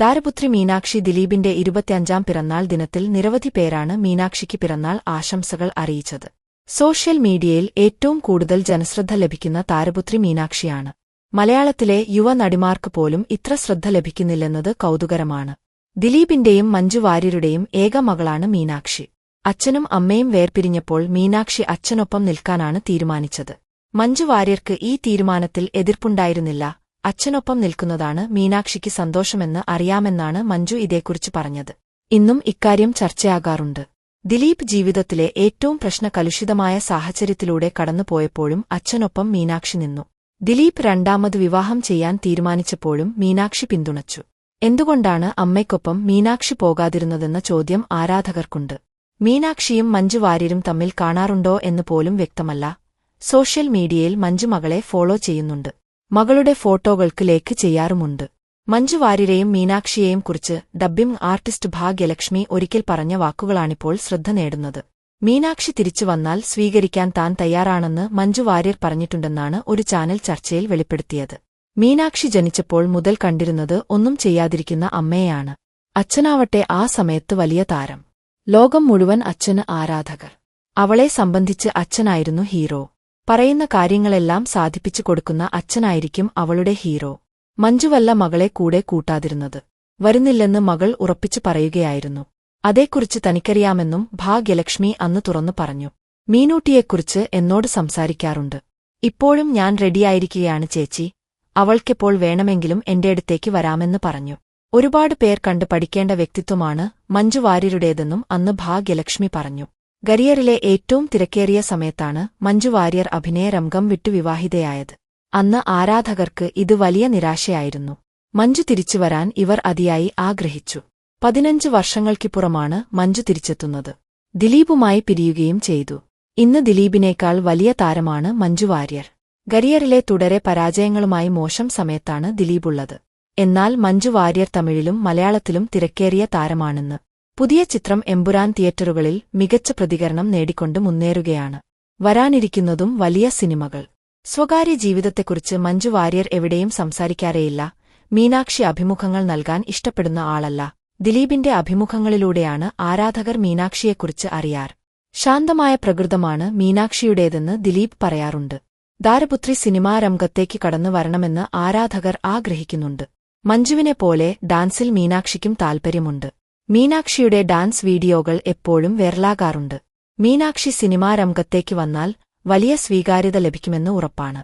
ദാരപുത്രി മീനാക്ഷി ദിലീപിന്റെ ഇരുപത്തിയഞ്ചാം പിറന്നാൾ ദിനത്തിൽ നിരവധി പേരാണ് മീനാക്ഷിക്ക് പിറന്നാൾ ആശംസകൾ അറിയിച്ചത്. സോഷ്യൽ മീഡിയയിൽ ഏറ്റവും കൂടുതൽ ജനശ്രദ്ധ ലഭിക്കുന്ന താരപുത്രി മീനാക്ഷിയാണ്. മലയാളത്തിലെ യുവ നടിമാർക്ക് പോലും ഇത്ര ശ്രദ്ധ ലഭിക്കുന്നില്ലെന്നത് കൗതുകരമാണ്. ദിലീപിന്റെയും മഞ്ജു വാര്യരുടെയും ഏക മകളാണ് മീനാക്ഷി. അച്ഛനും അമ്മയും വേർപിരിഞ്ഞപ്പോൾ മീനാക്ഷി അച്ഛനൊപ്പം നിൽക്കാനാണ് തീരുമാനിച്ചത്. മഞ്ജു വാര്യർക്ക് ഈ തീരുമാനത്തിൽ എതിർപ്പുണ്ടായിരുന്നില്ല. അച്ഛനൊപ്പം നിൽക്കുന്നതാണ് മീനാക്ഷിക്ക് സന്തോഷമെന്ന് അറിയാമെന്നാണ് മഞ്ജു ഇതേക്കുറിച്ച് പറഞ്ഞത്. ഇന്നും ഇക്കാര്യം ചർച്ചയാകാറുണ്ട്. ദിലീപ് ജീവിതത്തിലെ ഏറ്റവും പ്രശ്നകലുഷിതമായ സാഹചര്യത്തിലൂടെ കടന്നുപോയപ്പോഴും അച്ഛനൊപ്പം മീനാക്ഷി നിന്നു. ദിലീപ് രണ്ടാമത് വിവാഹം ചെയ്യാൻ തീരുമാനിച്ചപ്പോഴും മീനാക്ഷി പിന്തുണച്ചു. എന്തുകൊണ്ടാണ് അമ്മയ്ക്കൊപ്പം മീനാക്ഷി പോകാതിരുന്നതെന്ന ചോദ്യം ആരാധകർക്കുണ്ട്. മീനാക്ഷിയും മഞ്ജു വാര്യരും തമ്മിൽ കാണാറുണ്ടോ എന്ന് പോലും വ്യക്തമല്ല. സോഷ്യൽ മീഡിയയിൽ മഞ്ജു മകളെ ഫോളോ ചെയ്യുന്നുണ്ട്. മകളുടെ ഫോട്ടോകൾക്ക് ലേക്ക് ചെയ്യാറുമുണ്ട്. മഞ്ജു വാര്യരെയും മീനാക്ഷിയെയും കുറിച്ച് ഡബ്ബിംഗ് ആർട്ടിസ്റ്റ് ഭാഗ്യലക്ഷ്മി ഒരിക്കൽ പറഞ്ഞ വാക്കുകളാണിപ്പോൾ ശ്രദ്ധ നേടുന്നത്. മീനാക്ഷി തിരിച്ചു വന്നാൽ സ്വീകരിക്കാൻ താൻ തയ്യാറാണെന്ന് മഞ്ജുവാര്യർ പറഞ്ഞിട്ടുണ്ടെന്നാണ് ഒരു ചാനൽ ചർച്ചയിൽ വെളിപ്പെടുത്തിയത്. മീനാക്ഷി ജനിച്ചപ്പോൾ മുതൽ കണ്ടിരുന്നത് ഒന്നും ചെയ്യാതിരിക്കുന്ന അമ്മയെയാണ്. അച്ഛനാവട്ടെ ആ സമയത്ത് വലിയ താരം. ലോകം മുഴുവൻ അച്ഛന് ആരാധകർ. അവളെ സംബന്ധിച്ച് അച്ഛനായിരുന്നു ഹീറോ. പറയുന്ന കാര്യങ്ങളെല്ലാം സാധിപ്പിച്ചു കൊടുക്കുന്ന അച്ഛനായിരിക്കും അവളുടെ ഹീറോ. മഞ്ജുവല്ല മകളെ കൂടെ കൂട്ടാതിരുന്നത്. വരുന്നില്ലെന്ന് മകൾ ഉറപ്പിച്ചു പറയുകയായിരുന്നു. അതേക്കുറിച്ച് തനിക്കറിയാമെന്നും ഭാഗ്യലക്ഷ്മി അന്ന് തുറന്നു പറഞ്ഞു. മീനൂട്ടിയെക്കുറിച്ച് എന്നോട് സംസാരിക്കാറുണ്ട്. ഇപ്പോഴും ഞാൻ റെഡിയായിരിക്കുകയാണ് ചേച്ചി. അവൾക്കെപ്പോൾ വേണമെങ്കിലും എന്റെ അടുത്തേക്ക് വരാമെന്ന് പറഞ്ഞു. ഒരുപാട് പേർ കണ്ട് പഠിക്കേണ്ട വ്യക്തിത്വമാണ് മഞ്ജു വാര്യരുടേതെന്നും അന്ന് ഭാഗ്യലക്ഷ്മി പറഞ്ഞു. കരിയറിലെ ഏറ്റവും തിരക്കേറിയ സമയത്താണ് മഞ്ജു വാര്യർ അഭിനയ രംഗം വിട്ടു വിവാഹിതയായത്. അന്ന് ആരാധകർക്ക് ഇത് വലിയ നിരാശയായിരുന്നു. മഞ്ജു തിരിച്ചുവരാൻ ഇവർ അതിയായി ആഗ്രഹിച്ചു. പതിനഞ്ച് വർഷങ്ങൾക്കിപ്പുറമാണ് മഞ്ജു തിരിച്ചെത്തുന്നത്. ദിലീപുമായി പിരിയുകയും ചെയ്തു. ഇന്ന് ദിലീപിനേക്കാൾ വലിയ താരമാണ് മഞ്ജു വാര്യർ. ഗരിയറിലെ തുടരെ പരാജയങ്ങളുമായി മോശം സമയത്താണ് ദിലീപുള്ളത്. എന്നാൽ മഞ്ജു വാര്യർ തമിഴിലും മലയാളത്തിലും തിരക്കേറിയ താരമാണെന്ന് പുതിയ ചിത്രം എമ്പുരാൻ തിയേറ്ററുകളിൽ മികച്ച പ്രതികരണം നേടിക്കൊണ്ട് മുന്നേറുകയാണ്. വരാനിരിക്കുന്നതും വലിയ സിനിമകൾ. സ്വകാര്യ ജീവിതത്തെക്കുറിച്ച് മഞ്ജു വാര്യർ എവിടെയും സംസാരിക്കാറേയില്ല. മീനാക്ഷി അഭിമുഖങ്ങൾ നൽകാൻ ഇഷ്ടപ്പെടുന്ന ആളല്ല. ദിലീപിന്റെ അഭിമുഖങ്ങളിലൂടെയാണ് ആരാധകർ മീനാക്ഷിയെക്കുറിച്ച് അറിയാർ. ശാന്തമായ പ്രകൃതമാണ് മീനാക്ഷിയുടേതെന്ന് ദിലീപ് പറയാറുണ്ട്. ദാരപുത്രി സിനിമാ രംഗത്തേക്ക് കടന്നു വരണമെന്ന് ആരാധകർ ആഗ്രഹിക്കുന്നുണ്ട്. മഞ്ജുവിനെ പോലെ ഡാൻസിൽ മീനാക്ഷിക്കും താൽപ്പര്യമുണ്ട് മീനാക്ഷിയുടെ ഡാൻസ് വീഡിയോകൾ എപ്പോഴും വേർലാകാറുണ്ട്. മീനാക്ഷി സിനിമാ രംഗത്തേക്ക് വന്നാൽ വലിയ സ്വീകാര്യത ലഭിക്കുമെന്ന് ഉറപ്പാണ്.